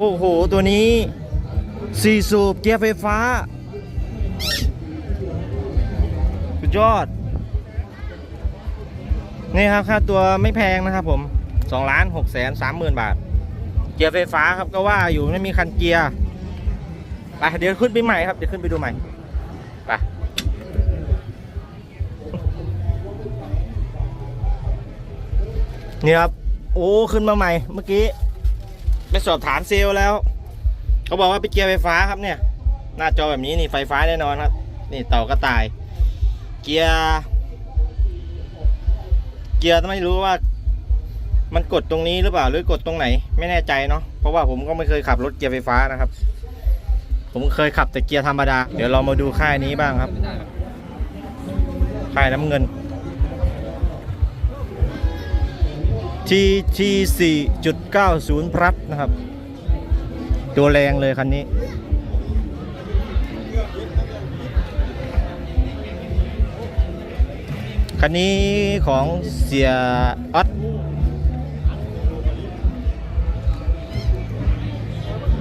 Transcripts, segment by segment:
โอ้โห ตัวนี้สี่สูบเกียร์ไฟฟ้า สุดยอด นี่ครับค่าตัวไม่แพงนะครับผม2ล้าน6แสน3หมื่นบาท เกียร์ไฟฟ้าครับก็ว่าอยู่ไม่มีคันเกียร์ไปเดี๋ยวขึ้นไปใหม่ครับ เดี๋ยวขึ้นไปดูใหม่ไปนี่ครับ โอ้ ขึ้นมาใหม่เมื่อกี้ ไปสอบถามเซลล์แล้ว เขาบอกว่าเป็นเกียร์ไฟฟ้าครับเนี่ย หน้าจอแบบนี้นี่ไฟฟ้าแน่นอนครับ นี่เต่ากระต่าย เกียร์ เกียร์ไม่รู้ว่า มันกดตรงนี้หรือเปล่าหรือกดตรงไหน ไม่แน่ใจเนาะเพราะว่าผมก็ไม่เคยขับรถเกียร์ไฟฟ้านะครับ ผมเคยขับแต่เกียร์ธรรมดา เดี๋ยวเรามาดูค่ายนี้บ้างครับ ค่ายน้ำเงิน TT 4.90 พลัสนะครับ ตัวแรงเลยคันนี้ คันนี้ของเสียออด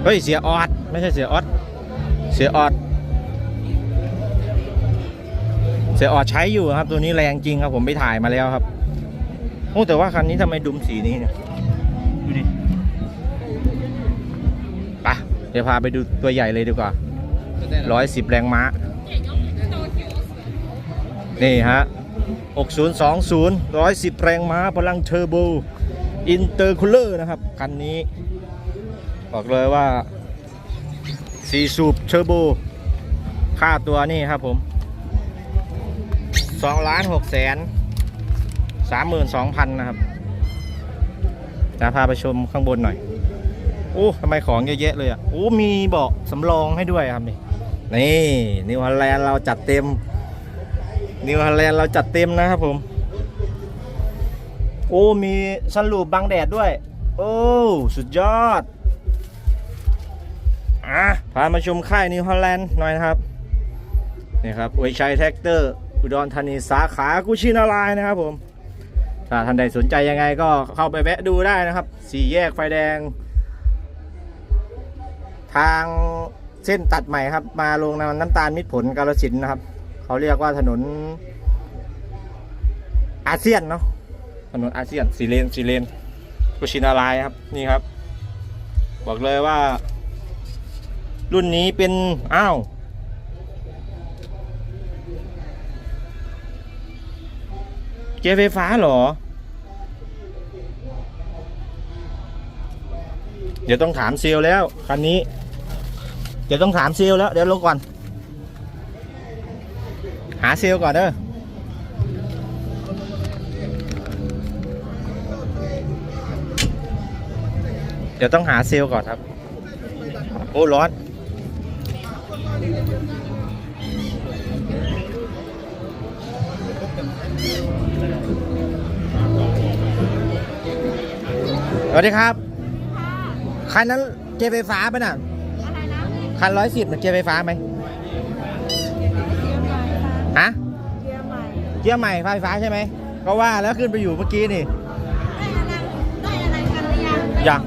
เฮ้ย เสียออดไม่ใช่เสียออดเสียออดเสียออดใช้อยู่ครับ ตัวนี้แรงจริงครับผมไปถ่ายมาแล้วครับ โอ้แต่ว่าคันนี้ทำไมดุมสีนี้เนี่ยดูดิไปเดี๋ยวพาไปดูตัวใหญ่เลยดีกว่าร้อยสิบแรงม้า นี่ฮะ 6020 110 แรงม้า พลังเทอร์โบ อินเตอร์คูลเลอร์นะครับ คันนี้ บอกเลยว่าสีสูบเทอร์โบ ค่าตัวนี่ครับผม2ล้าน6แสน 32,000นสองพันนะครับจะพาไปชมข้างบนหน่อยโอ้ทำไมของเยอะแยะเลยอะโอ้มีเบาะสำรองให้ด้วยครับนี่นี่นิวฮอลแลนด์เราจัดเต็มนิวฮอลแลนด์เราจัดเต็มนะครับผม โอ้มีซันลูปบังแดดด้วย โอ้สุดยอดอะพามาชมค่ายนิวฮอลแลนด์หน่อยนะครับนี่ครับอวยชัยแท็กเตอร์อุดรธานีสาขากุชินารายนะครับผม ถ้าท่านใดสนใจยังไงก็เข้าไปแวะดูได้นะครับ สี่แยกไฟแดง ทางเส้นตัดใหม่ครับ มาลงน้ำตาลมิตรผลกาลสินนะครับ เขาเรียกว่าถนน อาเซียนเนาะถนนอาเซียนสีเลนสีเลนกุชินารายครับนี่ครับ บอกเลยว่า รุ่นนี้เป็น อ้าว เกียร์ไฟฟ้าเหรอ เดี๋ยวต้องถามเซลลแล้วคันนี้ เดี๋ยวต้องถามเซลลแล้ว เดี๋ยวลงก่อน หาเซลลก่อนเด้อเดี๋ยวต้องหาเซลลก่อนครับ โอ้ร้อน วัสดีครับ คันนั้นเกียร์ไฟฟ้าป่ะน่ะ อะไรนะคันร้อยสิบเกียร์ไฟฟ้าไหมฮะ เกียร์ใหม่เกียร์ใหม่ไฟฟ้าใช่ไหม ก็ว่าแล้วขึ้นไปอยู่เมื่อกี้นี่ ได้อะไรได้อะไรกันหรือยังยัง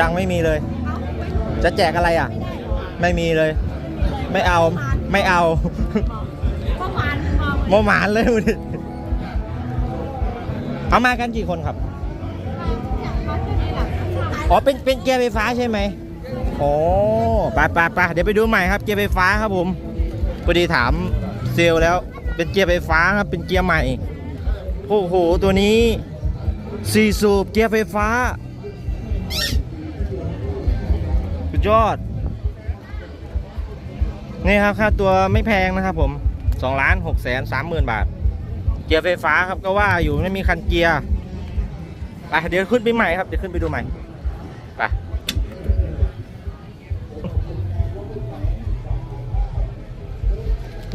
ยังไม่มีเลยเอาจะแจกอะไรอะไม่ได้หรอไม่มีเลย ไม่เอา ไม่เอาเมื่อวานพอโมหมานเลยวันนี้เอามากันกี่คนครับ อ๋อ เป็น เป็นเกียร์ไฟฟ้าใช่ไหมโอ้ไปไปไปเดี๋ยวไปดูใหม่ครับ เกียร์ไฟฟ้าครับผมพอดีถามเซลล์แล้ว เป็นเกียร์ไฟฟ้าครับ เป็นเกียร์ใหม่ โอ้โห ตัวนี้สี่สูบเกียร์ไฟฟ้า สุดยอด นี่ครับ ค่าตัวไม่แพงนะครับผม2ล้าน6แสน3หมื่นบาท เกียร์ไฟฟ้าครับก็ว่าอยู่ไม่มีคันเกียร์ไปเดี๋ยวขึ้นไปใหม่ครับ เดี๋ยวขึ้นไปดูใหม่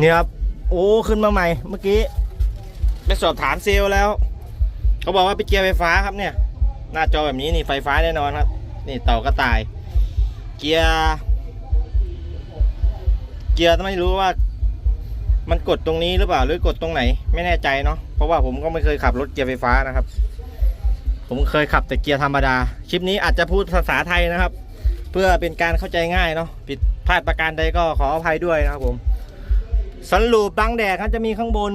นี่ครับ โอ้ ขึ้นมาใหม่ เมื่อกี้ ไปสอบถามเซลแล้ว เขาบอกว่าเป็นเกียร์ไฟฟ้าครับเนี่ย หน้าจอแบบนี้นี่ไฟฟ้าแน่นอนครับ นี่เต่ากระต่าย เกียร์ เกียร์ไม่รู้ว่า มันกดตรงนี้หรือเปล่าหรือกดตรงไหน ไม่แน่ใจเนาะ เพราะว่าผมก็ไม่เคยขับรถเกียร์ไฟฟ้านะครับ ผมเคยขับแต่เกียร์ธรรมดา คลิปนี้อาจจะพูดภาษาไทยนะครับ เพื่อเป็นการเข้าใจง่ายเนาะ ผิดพลาดประการใดก็ขออภัยด้วยนะครับผม สันลูปบังแดดครับจะมีข้างบน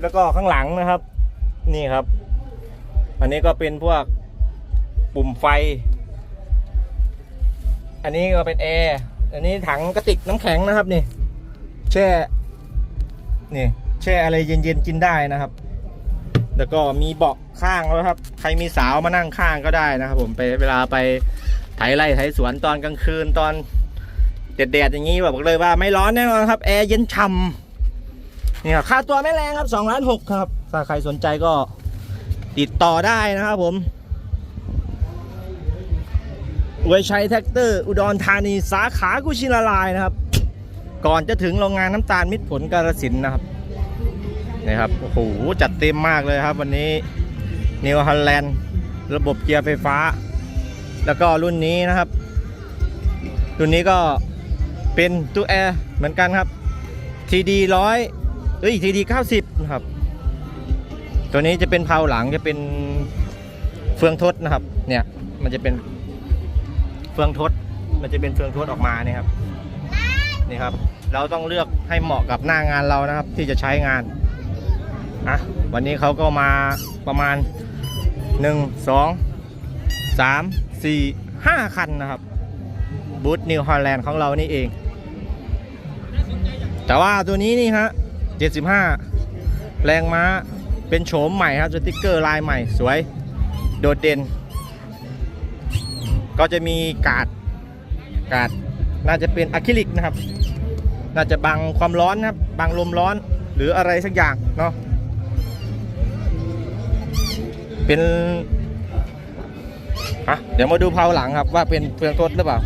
แล้วก็ข้างหลังนะครับ นี่ครับ อันนี้ก็เป็นพวกปุ่มไฟ อันนี้ก็เป็นแอร์อันนี้ถังกระติกน้ำแข็งนะครับนี่แช่นี่แช่อะไรเย็นๆกินได้นะครับ แล้วก็มีเบาะข้างแล้วครับ ใครมีสาวมานั่งข้างก็ได้นะครับ ผมไปเวลาไปไถไร่ไถสวนตอนกลางคืนตอน แดดๆอย่างนี้บอกเลยว่าไม่ร้อนแน่นอนครับแอร์เย็นฉ่ำนี่ครับค่าตัวไม่แรงครับ2ล้านหกครับถ้าใครสนใจก็ติดต่อได้นะครับผมอวยชัยแท็กเตอร์อุดรธานีสาขากุชินาลายนะครับ ก่อนจะถึงโรงงานน้ำตาลมิตรผลกาลสินนะครับนี่ครับโอ้โหจัดเต็มมากเลยครับวันนี้นิวฮัลแลนด์ระบบเกียร์ไฟฟ้า แล้วก็รุ่นนี้นะครับ รุ่นนี้ก็ เป็นตู้แอร์เหมือนกันครับ TD ร้อยเอ้ย TD 90นะครับ ตัวนี้จะเป็นเพลาหลังจะเป็นเฟืองทดนะครับ เนี่ยมันจะเป็นเฟืองทด มันจะเป็นเฟืองทดออกมาเนี่ยครับนี่ครับ เราต้องเลือกให้เหมาะกับหน้างานเรานะครับ ที่จะใช้งานอะวันนี้เขาก็มาประมาณ 1 2 3 4 5 คันนะครับบูธนิวฮอลแลนด์ของเรานี่เอง แต่ว่าตัวนี้นี่ฮะ75 แรงม้าเป็นโฉมใหม่ครับสติกเกอร์ลายใหม่สวย โดดเด่น ก็จะมีกาดกาดน่าจะเป็นอะคริลิกนะครับ น่าจะบังความร้อนนะครับบังลมร้อนหรืออะไรสักอย่างเนาะเป็นอะเดี๋ยวมาดูเพลาหลังครับว่าเป็นเฟืองทดหรือเปล่า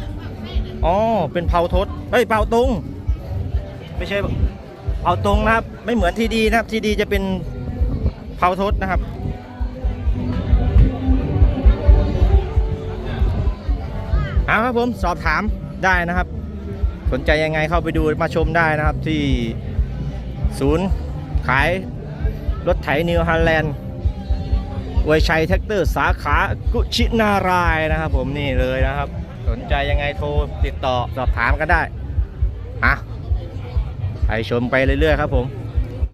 อ๋อเป็นเพลาทดเฮ้ยเพลาตรง ไม่ใช่เพลาตรงนะครับ ไม่เหมือนทีดีนะครับทีดีจะเป็นเพลาทดนะครับ เอาครับผมสอบถามได้นะครับ สนใจยังไงเข้าไปดูมาชมได้นะครับที่ศูนย์ขายรถไถนิวฮอลแลนด์วยชัยแท็กเตอร์สาขากุชินารายนะครับผมนี่เลยนะครับ สนใจยังไงโทรติดต่อสอบถามกันได้อะ ชมไปเรื่อยๆครับผม